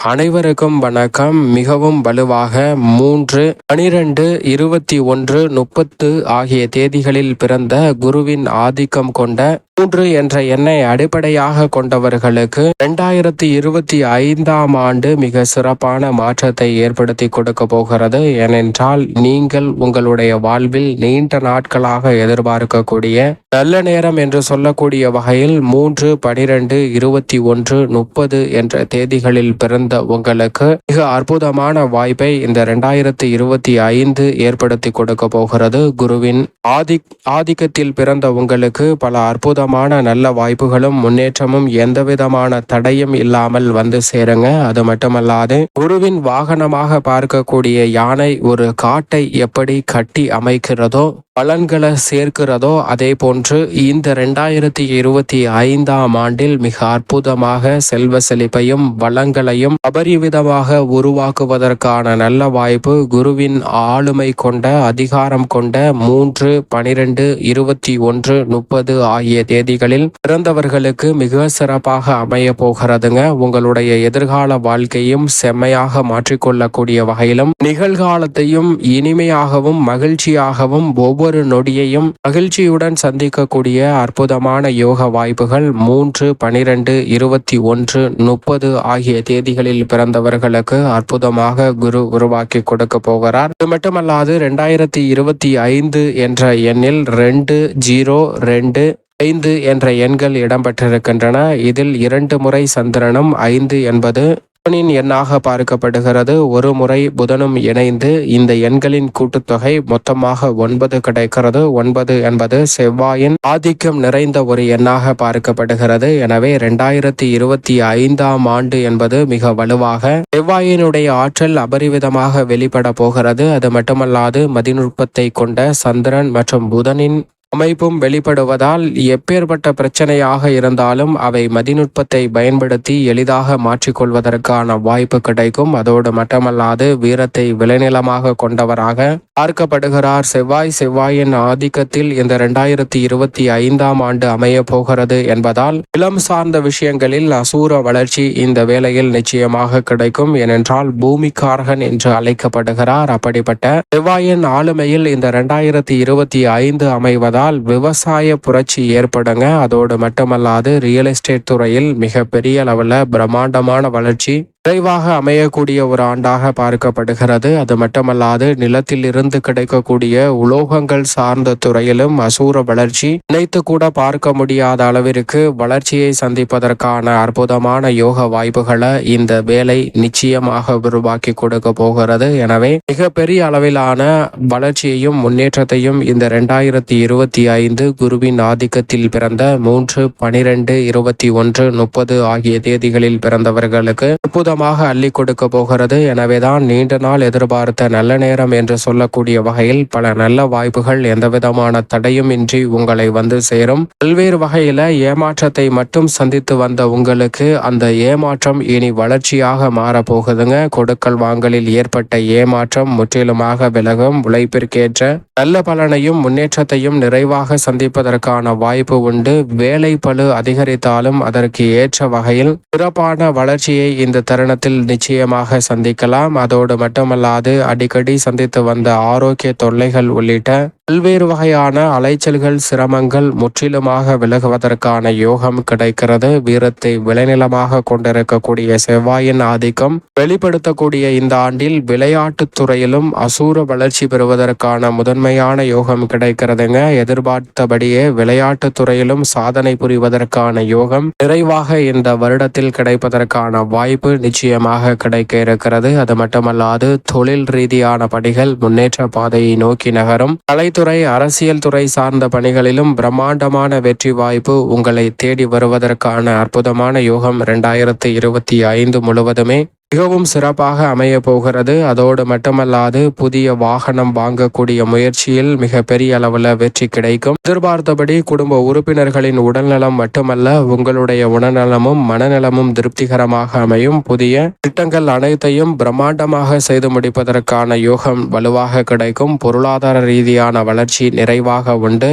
அனைவருக்கும் வணக்கம். மிகவும் வலுவாக மூன்று பனிரெண்டு இருபத்தி ஒன்று முப்பத்து ஆகிய தேதிகளில் பிறந்த குருவின் ஆதிக்கம் கொண்ட மூன்று என்ற எண்ணை அடிப்படையாக கொண்டவர்களுக்கு இரண்டாயிரத்தி இருபத்தி ஐந்தாம் ஆண்டு மிக சிறப்பான மாற்றத்தை ஏற்படுத்தி கொடுக்க போகிறது. ஏனென்றால் நீங்கள் உங்களுடைய வாழ்வில் நீண்ட நாட்களாக எதிர்பார்க்கக்கூடிய நல்ல நேரம் என்று சொல்லக்கூடிய வகையில் மூன்று பனிரெண்டு இருபத்தி ஒன்று முப்பது என்ற தேதிகளில் பிறந்த உங்களுக்கு மிக அற்புதமான வாய்ப்பை இந்த இரண்டாயிரத்தி இருபத்தி ஐந்து ஏற்படுத்தி கொடுக்க போகிறது. குருவின் ஆதி ஆதிக்கத்தில் பிறந்த உங்களுக்கு பல அற்புதமான நல்ல வாய்ப்புகளும் முன்னேற்றமும் எந்தவிதமான தடையும் இல்லாமல் வந்து சேருங்க. அது மட்டுமல்லாது குருவின் வாகனமாக பார்க்கக்கூடிய யானை ஒரு காட்டை எப்படி கட்டி அமைக்கிறதோ பலன்களை சேர்க்கிறதோ அதே போன்று இந்த ரெண்டாயிரத்தி இருபத்தி ஐந்தாம் ஆண்டில் மிக அற்புதமாக செல்வ செழிப்பையும் வளங்களையும் அபரிவிதமாக உருவாக்குவதற்கான நல்ல வாய்ப்பு குருவின் ஆளுமை கொண்ட அதிகாரம் கொண்ட மூன்று பனிரெண்டு இருபத்தி ஒன்று முப்பது ஆகிய தேதிகளில் பிறந்தவர்களுக்கு மிக சிறப்பாக அமைய போகிறதுங்க. உங்களுடைய எதிர்கால வாழ்க்கையும் செம்மையாக மாற்றிக்கொள்ளக்கூடிய வகையிலும் நிகழ்காலத்தையும் இனிமையாகவும் மகிழ்ச்சியாகவும் ஒவ்வொரு ஒவ்வொரு நொடியையும் மகிழ்ச்சியுடன் சந்திக்கக்கூடிய அற்புதமான யோக வாய்ப்புகள் மூன்று பனிரெண்டு இருபத்தி ஒன்று முப்பது ஆகிய தேதிகளில் பிறந்தவர்களுக்கு அற்புதமாக குரு உருவாக்கி கொடுக்க போகிறார். இது மட்டுமல்லாது ரெண்டாயிரத்தி இருபத்தி ஐந்து என்ற எண்ணில் ரெண்டு ஜீரோ ரெண்டு ஐந்து என்ற எண்கள் இடம்பெற்றிருக்கின்றன. இதில் இரண்டு முறை சந்திரனும் ஐந்து என்பது புதனின் எண்ணாக பார்க்கப்படுகிறது. ஒரு முறை புதனும் இணைந்து இந்த எண்களின் கூட்டுத்தொகை மொத்தமாக ஒன்பது கிடைக்கிறது. ஒன்பது என்பது செவ்வாயின் ஆதிக்கம் நிறைந்த ஒரு எண்ணாக பார்க்கப்படுகிறது. எனவே இரண்டாயிரத்தி இருபத்தி ஐந்தாம் ஆண்டு என்பது மிக வலுவாக செவ்வாயினுடைய ஆற்றல் அபரிவிதமாக வெளிப்பட போகிறது. அது மட்டுமல்லாது மதிநுட்பத்தை கொண்ட சந்திரன் மற்றும் புதனின் அமைப்பும் வெளிப்படுவதால் எப்பேற்பட்ட பிரச்சனையாக இருந்தாலும் அவை மதிநுட்பத்தை பயன்படுத்தி எளிதாக மாற்றிக்கொள்வதற்கான வாய்ப்பு கிடைக்கும். அதோடு மட்டுமல்லாது வீரத்தை விளைநிலமாக கொண்டவராக பார்க்கப்படுகிறார். செவ்வாய் செவ்வாயின் ஆதிக்கத்தில் இந்த இரண்டாயிரத்தி இருபத்தி ஐந்தாம் ஆண்டு அமைய போகிறது என்பதால் இளம் சார்ந்த விஷயங்களில் அசூர வளர்ச்சி இந்த வேளையில் நிச்சயமாக கிடைக்கும். ஏனென்றால் பூமிக்காரகன் என்று அழைக்கப்படுகிறார். அப்படிப்பட்ட செவ்வாயின் ஆளுமையில் இந்த இரண்டாயிரத்தி இருபத்தி ஐந்து அமைவதால் இருப்பதால் விவசாய புரட்சி ஏற்படுங்க. அதோடு மட்டுமல்லாது ரியல் எஸ்டேட் துறையில் மிக பெரிய அளவில் பிரம்மாண்டமான வளர்ச்சி நிறைவாக அமையக்கூடிய ஒரு ஆண்டாக பார்க்கப்படுகிறது. அது மட்டுமல்லாது நிலத்தில் இருந்து கிடைக்கக்கூடிய உலோகங்கள் சார்ந்த துறையிலும் அசூர வளர்ச்சி நினைத்து கூட பார்க்க முடியாத அளவிற்கு வளர்ச்சியை சந்திப்பதற்கான அற்புதமான யோக வாய்ப்புகளை இந்த வேலை நிச்சயமாக உருவாக்கி கொடுக்க போகிறது. எனவே மிகப்பெரிய அளவிலான வளர்ச்சியையும் முன்னேற்றத்தையும் இந்த இரண்டாயிரத்தி இருபத்தி ஐந்து குருவின் ஆதிக்கத்தில் பிறந்த மூன்று பனிரெண்டு இருபத்தி ஒன்று முப்பது ஆகிய தேதிகளில் பிறந்தவர்களுக்கு அற்புதம் வேகமாக அள்ளி கொடுக்க போகிறது. எனவேதான் நீண்ட நாள் எதிர்பார்த்த நல்ல நேரம் என்று சொல்லக்கூடிய வகையில் பல நல்ல வாய்ப்புகள் எந்தவிதமான தடையும் இன்றி உங்களை வந்து சேரும். பல்வேறு வகையில ஏமாற்றத்தை மட்டும் சந்தித்து வந்த உங்களுக்கு அந்த ஏமாற்றம் இனி வளர்ச்சியாக மாறப்போகுதுங்க. கொடுக்கல் வாங்கலில் ஏற்பட்ட ஏமாற்றம் முற்றிலுமாக விலகும். உழைப்பிற்கேற்ற நல்ல பலனையும் முன்னேற்றத்தையும் நிறைவாக சந்திப்பதற்கான வாய்ப்பு உண்டு. வேலை பழு அதிகரித்தாலும் அதற்கு ஏற்ற வகையில் சிறப்பான வளர்ச்சியை இந்த தருணம் தருணத்தில் நிச்சயமாக சந்திக்கலாம். அதோடு மட்டுமல்லாது அடிக்கடி சந்தித்து வந்த ஆரோக்கிய தொல்லைகள் உள்ளிட்ட பல்வேறு வகையான அலைச்சல்கள் சிரமங்கள் முற்றிலுமாக விலகுவதற்கான யோகம் கிடைக்கிறது. வீரத்தை விளைநிலமாக கொண்டிருக்கக்கூடிய செவ்வாயின் ஆதிக்கம் வெளிப்படுத்தக்கூடிய இந்த ஆண்டில் விளையாட்டுத் துறையிலும் அசூர வளர்ச்சி பெறுவதற்கான முதன்மையான யோகம் கிடைக்கிறதுங்க. எதிர்பார்த்தபடியே விளையாட்டுத் துறையிலும் சாதனை புரிவதற்கான யோகம் நிறைவாக இந்த வருடத்தில் கிடைப்பதற்கான வாய்ப்பு நிச்சயமாக கிடைக்க இருக்கிறது. அது மட்டுமல்லாது தொழில் ரீதியான படிகள் முன்னேற்ற பாதையை நோக்கி நகரும். கலைத்துறை அரசியல் துறை சார்ந்த பணிகளிலும் பிரம்மாண்டமான வெற்றி வாய்ப்பு உங்களை தேடி வருவதற்கான அற்புதமான யோகம் இரண்டாயிரத்தி இருபத்தி ஐந்து முழுவதுமே. மிகவும் சிறப்பாக அமைய போகிறது. அதோடு மட்டுமல்லாது புதிய வாகனம் வாங்கக்கூடிய முயற்சியில் மிக பெரிய அளவில் வெற்றி கிடைக்கும். எதிர்பார்த்தபடி குடும்ப உறுப்பினர்களின் உடல்நலம் மட்டுமல்ல உங்களுடைய உடல்நலமும் மனநலமும் திருப்திகரமாக அமையும். புதிய திட்டங்கள் அனைத்தையும் பிரம்மாண்டமாக செய்து முடிப்பதற்கான யோகம் வலுவாக கிடைக்கும். பொருளாதார ரீதியான வளர்ச்சி நிறைவாக உண்டு.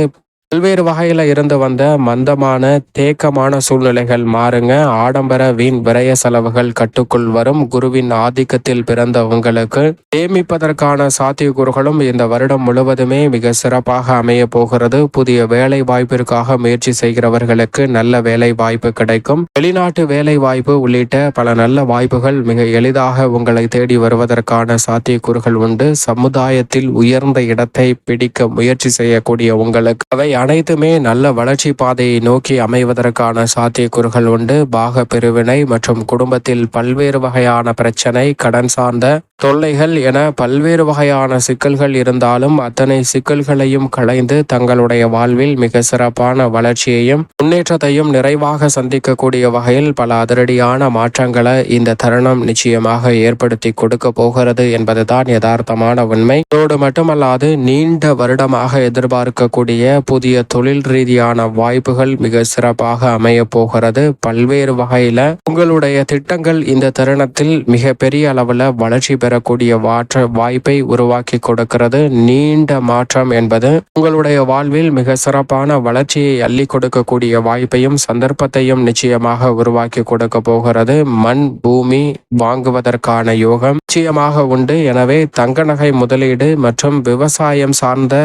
பல்வேறு வகையில இருந்து வந்த மந்தமான தேக்கமான சூழ்நிலைகள் மாறுங்க. ஆடம்பர வீண் விரய செலவுகள் கட்டுக்குள் வரும். குருவின் ஆதிக்கத்தில் பிறந்த உங்களுக்கு சேமிப்பதற்கான சாத்தியக்கூறுகளும் இந்த வருடம் முழுவதுமே மிக சிறப்பாக அமைய போகிறது. புதிய வேலை வாய்ப்பிற்காக முயற்சி செய்கிறவர்களுக்கு நல்ல வேலை வாய்ப்பு கிடைக்கும். வெளிநாட்டு வேலை வாய்ப்பு உள்ளிட்ட பல நல்ல வாய்ப்புகள் மிக எளிதாக உங்களை தேடி வருவதற்கான சாத்தியக்கூறுகள் உண்டு. சமுதாயத்தில் உயர்ந்த இடத்தை பிடிக்க முயற்சி செய்யக்கூடிய உங்களுக்கு அவை அனைத்துமே நல்ல வளர்ச்சி பாதையை நோக்கி அமைவதற்கான சாத்தியக்கூறுகள் உண்டு. பாக பிரிவினை மற்றும் குடும்பத்தில் பல்வேறு வகையான பிரச்சனை கடன் சார்ந்த தொல்லைகள் என பல்வேறு வகையான சிக்கல்கள் இருந்தாலும் அத்தனை சிக்கல்களையும் களைந்து தங்களுடைய வாழ்வில் மிக சிறப்பான வளர்ச்சியையும் முன்னேற்றத்தையும் நிறைவாக சந்திக்கக்கூடிய வகையில் பல அதிரடியான மாற்றங்களை இந்த தருணம் நிச்சயமாக ஏற்படுத்தி கொடுக்க போகிறது என்பதுதான் யதார்த்தமான உண்மை. இதோடு மட்டுமல்லாது நீண்ட வருடமாக எதிர்பார்க்கக்கூடிய புதிய தொழில் ரீதியான வாய்ப்புகள் மிக சிறப்பாக அமைய போகிறது. பல்வேறு வகையில உங்களுடைய திட்டங்கள் இந்த தருணத்தில் மிக பெரிய அளவுல வளர்ச்சி பெற வரக்கூடிய மாற்ற வாய்ப்பை உருவாக்கி கொடுக்கிறது. நீண்ட மாற்றம் என்பது உங்களுடைய வாழ்வில் மிக சிறப்பான வளர்ச்சியை அள்ளி கொடுக்கக்கூடிய வாய்ப்பையும் சந்தர்ப்பத்தையும் நிச்சயமாக உருவாக்கி கொடுக்க போகிறது. மண் பூமி வாங்குவதற்கான யோகம் நிச்சயமாக உண்டு. எனவே தங்க நகை முதலீடு மற்றும் விவசாயம் சார்ந்த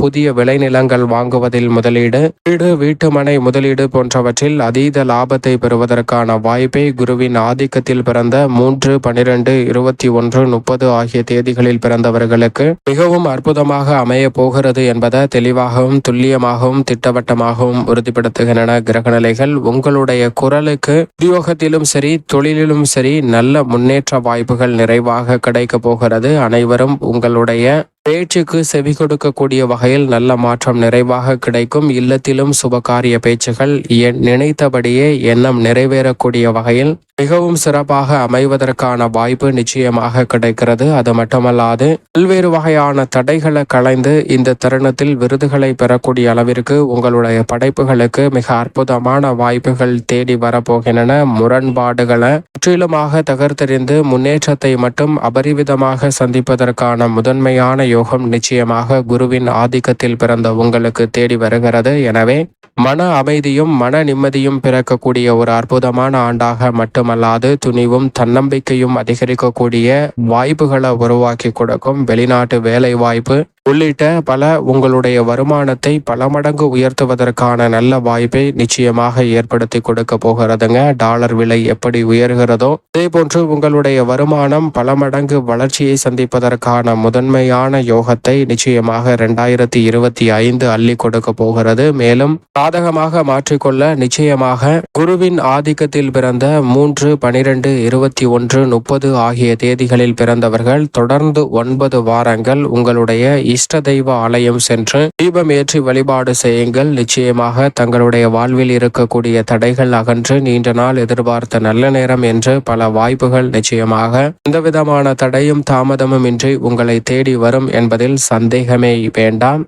புதிய விளைநிலங்கள் வாங்குவதில் முதலீடு வீடு வீட்டுமனை முதலீடு போன்றவற்றில் அதீத லாபத்தை பெறுவதற்கான வாய்ப்பை குருவின் ஆதிக்கத்தில் பிறந்த மூன்று பனிரெண்டு இருபத்தி ஒன்று முப்பது ஆகிய தேதிகளில் பிறந்தவர்களுக்கு மிகவும் அற்புதமாக அமைய போகிறது என்பதை தெளிவாகவும் துல்லியமாகவும் திட்டவட்டமாகவும் உறுதிப்படுத்துகின்றன கிரகநிலைகள். உங்களுடைய குரலுக்கு உத்தியோகத்திலும் சரி தொழிலிலும் சரி நல்ல முன்னேற்ற வாய்ப்புகள் நிறைவாக கிடைக்க போகிறது. அனைவரும் உங்களுடைய பேச்சுக்கு செவி கொடுக்கக்கூடிய வகையில் நல்ல மாற்றம் நிறைவாக கிடைக்கும். இல்லத்திலும் சுபகாரிய பேச்சுகள் என் நினைத்தபடியே எண்ணம் நிறைவேறக்கூடிய வகையில் மிகவும் சிறப்பாக அமைவதற்கான வாய்ப்பு நிச்சயமாக கிடைக்கிறது. அது மட்டுமல்லாது பல்வேறு வகையான தடைகளை களைந்து இந்த தருணத்தில் விருதுகளை பெறக்கூடிய அளவிற்கு உங்களுடைய படைப்புகளுக்கு மிக அற்புதமான வாய்ப்புகள் தேடி வரப்போகின்றன. முரண்பாடுகளை முற்றிலுமாக தகர்த்தெறிந்து முன்னேற்றத்தை மட்டும் அபரிவிதமாக சந்திப்பதற்கான முதன்மையான யோகம் நிச்சயமாக குருவின் ஆதிக்கத்தில் பிறந்த உங்களுக்கு தேடி வருகிறது. எனவே மன அமைதியும் மன நிம்மதியும் பிறக்கக்கூடிய ஒரு அற்புதமான ஆண்டாக மட்டுமல்லாது துணிவும் தன்னம்பிக்கையும் அதிகரிக்கக்கூடிய வாய்ப்புகளை உருவாக்கி கொடுக்கும் வெளிநாட்டு வேலை வாய்ப்பு உள்ளிட்ட பல உங்களுடைய வருமானத்தை பல மடங்கு உயர்த்துவதற்கான நல்ல வாய்ப்பை நிச்சயமாக ஏற்படுத்தி கொடுக்க போகிறதுங்க. டாலர் விலை எப்படி உயர்கிறதோ அதே போன்று உங்களுடைய வருமானம் பல மடங்கு வளர்ச்சியை சந்திப்பதற்கான முதன்மையான யோகத்தை நிச்சயமாக இரண்டாயிரத்தி இருபத்தி ஐந்து அள்ளி கொடுக்க போகிறது. மேலும் சாதகமாக மாற்றிக்கொள்ள நிச்சயமாக குருவின் ஆதிக்கத்தில் பிறந்த மூன்று பனிரெண்டு இருபத்தி ஒன்று முப்பது ஆகிய தேதிகளில் பிறந்தவர்கள் தொடர்ந்து ஒன்பது வாரங்கள் உங்களுடைய இஷ்ட தெய்வ ஆலயம் சென்று தீபம் ஏற்றி வழிபாடு செய்யுங்கள். நிச்சயமாக தங்களுடைய வாழ்வில் இருக்கக்கூடிய தடைகள் அகன்று நீண்ட நாள் எதிர்பார்த்த நல்ல நேரம் என்று பல வாய்ப்புகள் நிச்சயமாக எந்தவிதமான தடையும் தாமதமும் இன்றி உங்களை தேடி வரும் என்பதில் சந்தேகமே வேண்டாம்.